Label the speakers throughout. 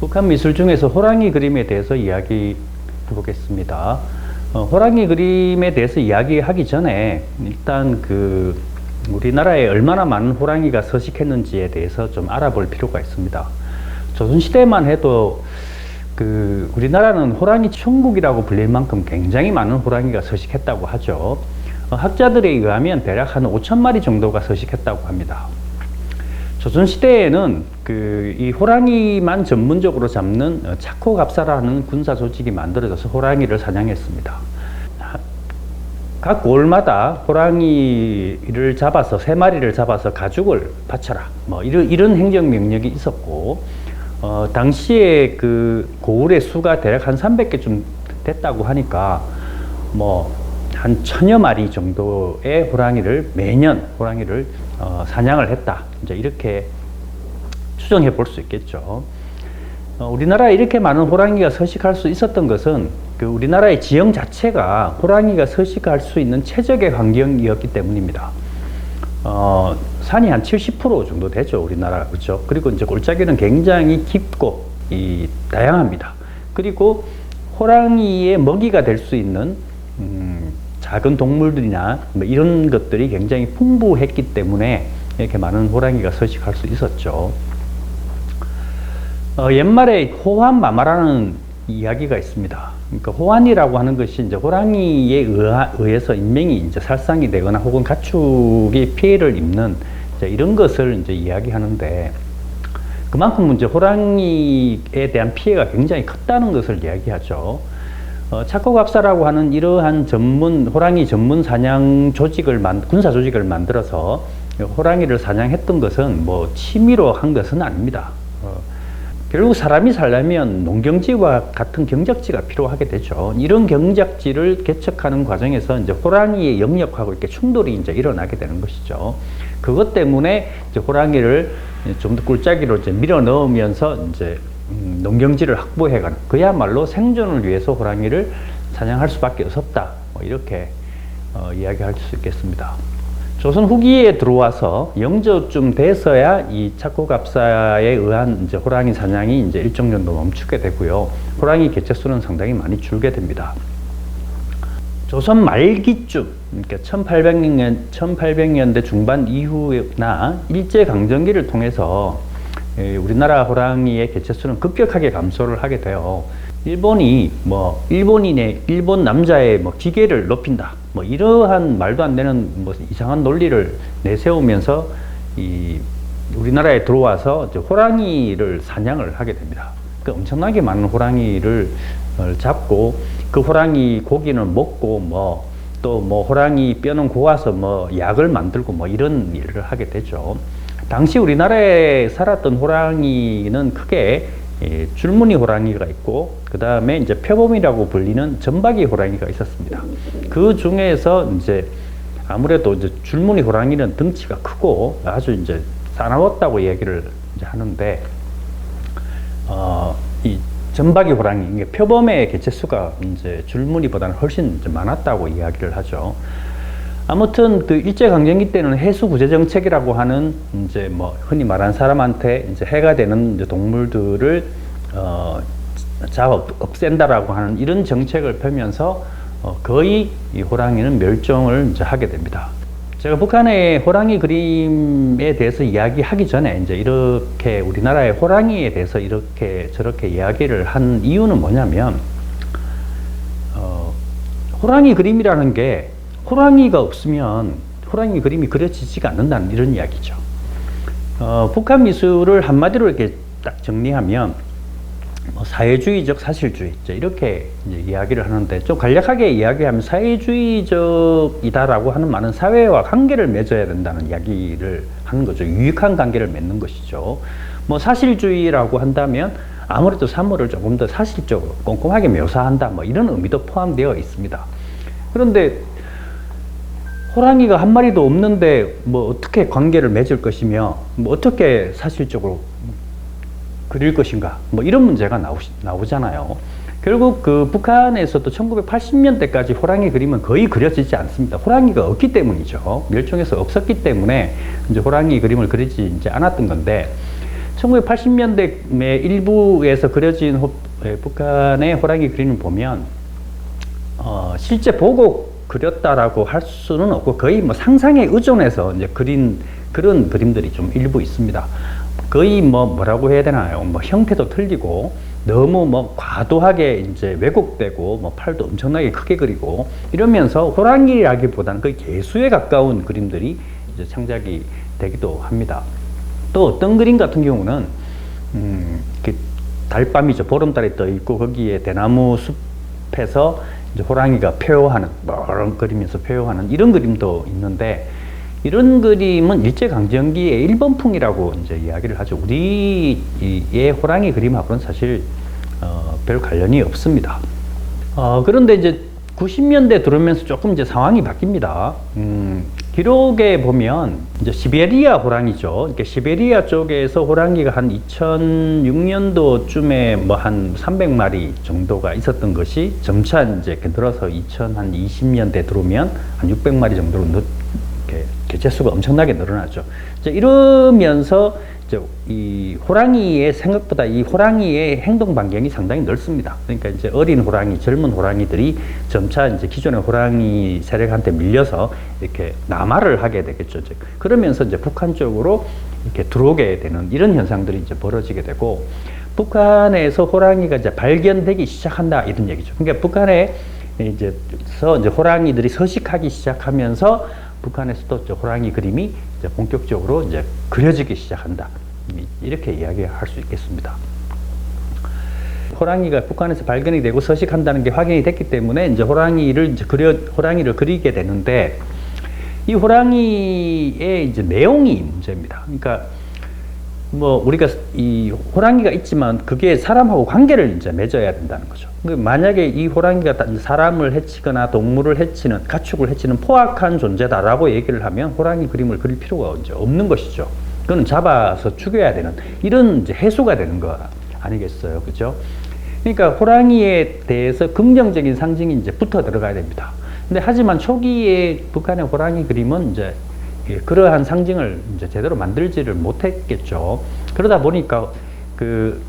Speaker 1: 북한 미술 중에서 호랑이 그림에 대해서 이야기 해 보겠습니다. 어, 호랑이 그림에 대해서 이야기하기 전에 일단 그 우리나라에 얼마나 많은 호랑이가 서식했는지에 대해서 좀 알아볼 필요가 있습니다. 조선시대만 해도 그 우리나라는 호랑이 천국이라고 불릴 만큼 굉장히 많은 호랑이가 서식했다고 하죠. 어, 학자들에 의하면 대략 한 5천 마리 정도가 서식했다고 합니다. 조선 시대에는 그 이 호랑이만 전문적으로 잡는 어, 차코 갑사라는 군사 조직이 만들어져서 호랑이를 사냥했습니다. 하- 각 골마다 호랑이를 잡아서 세 마리를 잡아서 가죽을 바쳐라. 뭐 이런 이런 행정 명령이 있었고 어, 당시에 그 고을의 수가 대략 한 300개쯤 됐다고 하니까 뭐 한 천여 마리 정도의 호랑이를 매년 호랑이를 어, 사냥을 했다. 이제 이렇게 추정해 볼 수 있겠죠. 어, 우리나라에 이렇게 많은 호랑이가 서식할 수 있었던 것은 그 우리나라의 지형 자체가 호랑이가 서식할 수 있는 최적의 환경이었기 때문입니다. 어, 산이 한 70% 정도 되죠, 우리나라. 그죠? 그리고 이제 골짜기는 굉장히 깊고, 이, 다양합니다. 그리고 호랑이의 먹이가 될 수 있는, 음, 작은 동물들이나 뭐 이런 것들이 굉장히 풍부했기 때문에 이렇게 많은 호랑이가 서식할 수 있었죠. 어, 옛말에 호환마마라는 이야기가 있습니다. 그러니까 호환이라고 하는 것이 이제 호랑이에 의하, 의해서 인명이 이제 살상이 되거나 혹은 가축이 피해를 입는 이제 이런 것을 이제 이야기하는데 그만큼 이제 호랑이에 대한 피해가 굉장히 컸다는 것을 이야기하죠. 어, 차코갑사라고 하는 이러한 전문 호랑이 전문 사냥 조직을 만 군사 조직을 만들어서 호랑이를 사냥했던 것은 뭐 취미로 한 것은 아닙니다. 어, 결국 사람이 살려면 농경지와 같은 경작지가 필요하게 되죠. 이런 경작지를 개척하는 과정에서 이제 호랑이의 영역하고 이렇게 충돌이 이제 일어나게 되는 것이죠. 그것 때문에 이제 호랑이를 좀 더 꿀짜기로 이제 밀어 넣으면서 이제 음, 농경지를 확보해가는 그야말로 생존을 위해서 호랑이를 사냥할 수밖에 없었다. 뭐 이렇게 어, 이야기할 수 있겠습니다. 조선 후기에 들어와서 영저쯤 돼서야 이 차코갑사에 의한 이제 호랑이 사냥이 이제 일정 정도 멈추게 되고요. 호랑이 개체 수는 상당히 많이 줄게 됩니다. 조선 말기쯤, 그러니까 1800년, 1800년대 중반 이후나 일제강점기를 통해서 에, 우리나라 호랑이의 개체 수는 급격하게 감소를 하게 돼요. 일본이 뭐 일본인의 일본 남자의 뭐 기계를 높인다. 뭐 이러한 말도 안 되는 뭐 이상한 논리를 내세우면서 이 우리나라에 들어와서 호랑이를 사냥을 하게 됩니다. 그 엄청나게 많은 호랑이를 어, 잡고 그 호랑이 고기는 먹고 뭐또뭐 호랑이 뼈는 고아서 뭐 약을 만들고 뭐 이런 일을 하게 되죠. 당시 우리나라에 살았던 호랑이는 크게 예, 줄무늬 호랑이가 있고 그 다음에 이제 표범이라고 불리는 점박이 호랑이가 있었습니다. 그 중에서 이제 아무래도 이제 줄무늬 호랑이는 등치가 크고 아주 이제 사나웠다고 얘기를 이제 하는데 어, 이 점박이 호랑이, 표범의 개체수가 이제 줄무늬보다는 훨씬 많았다고 이야기를 하죠. 아무튼 그 일제 강점기 때는 해수 구제 정책이라고 하는 이제 뭐 흔히 말하는 사람한테 이제 해가 되는 이제 동물들을 어 없- 없앤다라고 하는 이런 정책을 펴면서 어 거의 이 호랑이는 멸종을 이제 하게 됩니다. 제가 북한의 호랑이 그림에 대해서 이야기하기 전에 이제 이렇게 우리나라의 호랑이에 대해서 이렇게 저렇게 이야기를 한 이유는 뭐냐면 어, 호랑이 그림이라는 게 호랑이가 없으면 호랑이 그림이 그려지지가 않는다는 이런 이야기죠. 어, 북한 미술을 한마디로 이렇게 딱 정리하면 뭐 사회주의적 사실주의 이렇게 이야기를 하는데 좀 간략하게 이야기하면 사회주의적이다라고 하는 말은 사회와 관계를 맺어야 된다는 이야기를 하는 거죠. 유익한 관계를 맺는 것이죠. 뭐 사실주의라고 한다면 아무래도 사물을 조금 더 사실적으로 꼼꼼하게 묘사한다 뭐 이런 의미도 포함되어 있습니다. 그런데 호랑이가 한 마리도 없는데 뭐 어떻게 관계를 맺을 것이며 뭐 어떻게 사실적으로 그릴 것인가 뭐 이런 문제가 나오, 나오잖아요. 결국 그 북한에서도 1980년대까지 호랑이 그림은 거의 그려지지 않습니다. 호랑이가 없기 때문이죠. 멸종해서 없었기 때문에 이제 호랑이 그림을 그리지 이제 않았던 건데 1980년대 일부에서 그려진 호- 에, 북한의 호랑이 그림을 보면 어, 실제 보고 그렸다라고 할 수는 없고 거의 뭐 상상에 의존해서 이제 그린 그런 그림들이 좀 일부 있습니다. 거의 뭐 뭐라고 해야 되나요? 뭐 형태도 틀리고 너무 뭐 과도하게 이제 왜곡되고 뭐 팔도 엄청나게 크게 그리고 이러면서 호랑이라기보다는 거의 개수에 가까운 그림들이 이제 창작이 되기도 합니다. 또 어떤 그림 같은 경우는 음, 달밤이죠. 보름달이 떠 있고 거기에 대나무 숲에서 호랑이가 표효하는 뭐런 그리면서 표효하는 이런 그림도 있는데 이런 그림은 일제 강점기의 일본풍이라고 이제 이야기를 하죠. 우리의 호랑이 그림하고는 사실 어, 별 관련이 없습니다. 어, 그런데 이제 90년대 들어오면서 조금 이제 상황이 바뀝니다. 음, 기록에 보면 이제 시베리아 호랑이죠. 이렇게 시베리아 쪽에서 호랑이가 한 2006년도쯤에 뭐 한 300마리 정도가 있었던 것이 점차 이제 늘어서 2020년대 들어오면 한 600마리 정도로 개체 수가 엄청나게 늘어나죠. 이제 이러면서 이제 이 호랑이의 생각보다 이 호랑이의 행동 반경이 상당히 넓습니다. 그러니까 이제 어린 호랑이, 젊은 호랑이들이 점차 이제 기존의 호랑이 세력한테 밀려서 이렇게 남하를 하게 되겠죠. 즉 그러면서 이제 북한 쪽으로 이렇게 들어오게 되는 이런 현상들이 이제 벌어지게 되고 북한에서 호랑이가 이제 발견되기 시작한다 이런 얘기죠. 그러니까 북한에 이제서 이제 호랑이들이 서식하기 시작하면서 북한에서도 이제 호랑이 그림이 이제 본격적으로 이제 그려지기 시작한다. 이렇게 이야기할 수 있겠습니다. 호랑이가 북한에서 발견이 되고 서식한다는 게 확인이 됐기 때문에 이제 호랑이를 이제 그려 호랑이를 그리게 되는데 이 호랑이의 이제 내용이 문제입니다. 그러니까 뭐 우리가 이 호랑이가 있지만 그게 사람하고 관계를 이제 맺어야 된다는 거죠. 그 만약에 이 호랑이가 사람을 해치거나 동물을 해치는 가축을 해치는 포악한 존재다라고 얘기를 하면 호랑이 그림을 그릴 필요가 이제 없는 것이죠. 그거는 잡아서 죽여야 되는 이런 이제 해소가 되는 거 아니겠어요, 그죠? 그러니까 호랑이에 대해서 긍정적인 상징이 이제 붙어 들어가야 됩니다. 근데 하지만 초기에 북한의 호랑이 그림은 이제 예, 그러한 상징을 이제 제대로 만들지를 못했겠죠. 그러다 보니까 그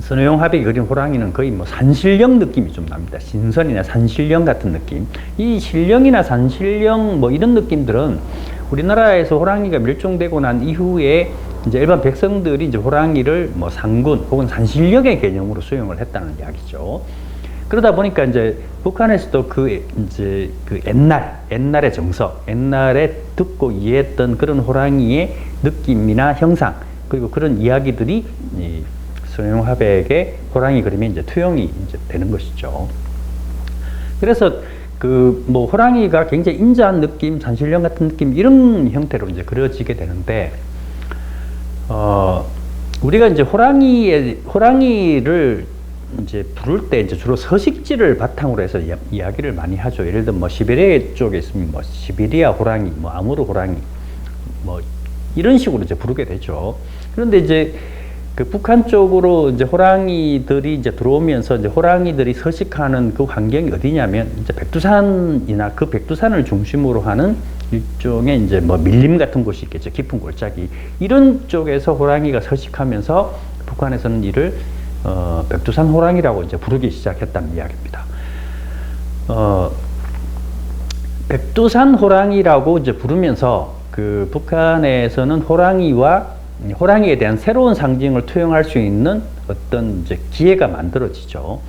Speaker 1: 선호용 합의 그린 호랑이는 거의 뭐 산신령 느낌이 좀 납니다. 신선이나 산신령 같은 느낌. 이 신령이나 산신령 뭐 이런 느낌들은 우리나라에서 호랑이가 멸종되고 난 이후에 이제 일반 백성들이 이제 호랑이를 뭐 상군 혹은 산신령의 개념으로 수용을 했다는 이야기죠. 그러다 보니까 이제 북한에서도 그 이제 그 옛날 옛날의 정서, 옛날에 듣고 이해했던 그런 호랑이의 느낌이나 형상 그리고 그런 이야기들이 이 소용 화백의 호랑이 그림에 이제 투영이 이제 되는 것이죠. 그래서 그 뭐 호랑이가 굉장히 인자한 느낌, 산신령 같은 느낌 이런 형태로 이제 그려지게 되는데 어 우리가 이제 호랑이의 호랑이를 이제 부를 때 이제 주로 서식지를 바탕으로 해서 이야, 이야기를 많이 하죠. 예를 들면 뭐 시베리아 쪽에 있으면 뭐 시베리아 호랑이, 뭐 아무르 호랑이, 뭐 이런 식으로 이제 부르게 되죠. 그런데 이제 그 북한 쪽으로 이제 호랑이들이 이제 들어오면서 이제 호랑이들이 서식하는 그 환경이 어디냐면 이제 백두산이나 그 백두산을 중심으로 하는 일종의 이제 뭐 밀림 같은 곳이 있겠죠. 깊은 골짜기. 이런 쪽에서 호랑이가 서식하면서 북한에서는 이를 어, 백두산 호랑이라고 이제 부르기 시작했다는 이야기입니다. 어, 백두산 호랑이라고 이제 부르면서 그 북한에서는 호랑이와 호랑이에 대한 새로운 상징을 투영할 수 있는 어떤 이제 기회가 만들어지죠.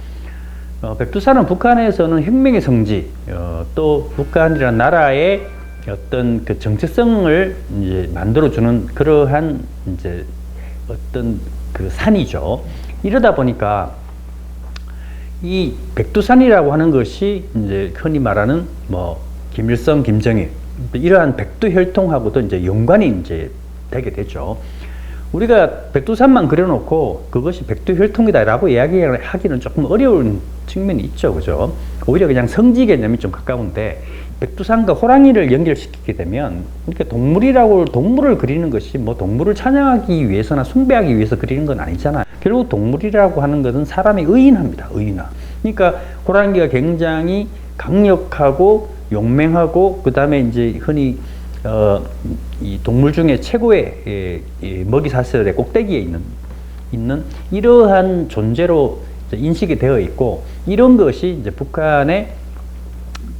Speaker 1: 어, 백두산은 북한에서는 혁명의 성지, 어, 또 북한이라는 나라의 어떤 그 정체성을 이제 만들어주는 그러한 이제 어떤 그 산이죠. 이러다 보니까 이 백두산이라고 하는 것이 이제 흔히 말하는 뭐 김일성, 김정일 이러한 백두 혈통하고도 이제 연관이 이제 되게 되죠. 우리가 백두산만 그려놓고 그것이 백두 혈통이다라고 이야기하기는 조금 어려운 측면이 있죠, 그죠? 오히려 그냥 성지 개념이 좀 가까운데 백두산과 호랑이를 연결시키게 되면 이렇게 동물이라고 동물을 그리는 것이 뭐 동물을 찬양하기 위해서나 숭배하기 위해서 그리는 건 아니잖아요. 결국 동물이라고 하는 것은 사람이 의인합니다. 의인화. 그러니까 호랑이가 굉장히 강력하고 용맹하고 그 다음에 이제 흔히 어, 이 동물 중에 최고의 예, 예, 먹이 사슬의 꼭대기에 있는 있는 이러한 존재로 인식이 되어 있고 이런 것이 이제 북한의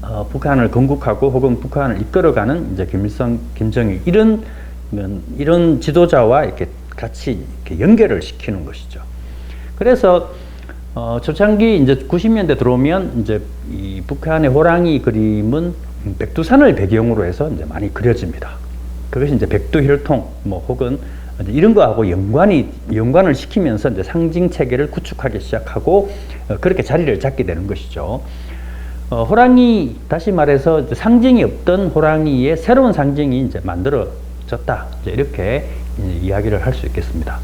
Speaker 1: 어, 북한을 건국하고 혹은 북한을 이끌어가는 이제 김일성, 김정일 이런 면- 이런 지도자와 이렇게 같이 이렇게 연결을 시키는 것이죠. 그래서 어, 초창기 이제 90년대 들어오면 이제 이 북한의 호랑이 그림은 백두산을 배경으로 해서 이제 많이 그려집니다. 그것이 이제 백두혈통 뭐 혹은 이런 거하고 연관이 연관을 시키면서 이제 상징 체계를 구축하기 시작하고 어, 그렇게 자리를 잡게 되는 것이죠. 어, 호랑이 다시 말해서 상징이 없던 호랑이의 새로운 상징이 이제 만들어졌다. 이제 이렇게 이야기를 할 수 있겠습니다.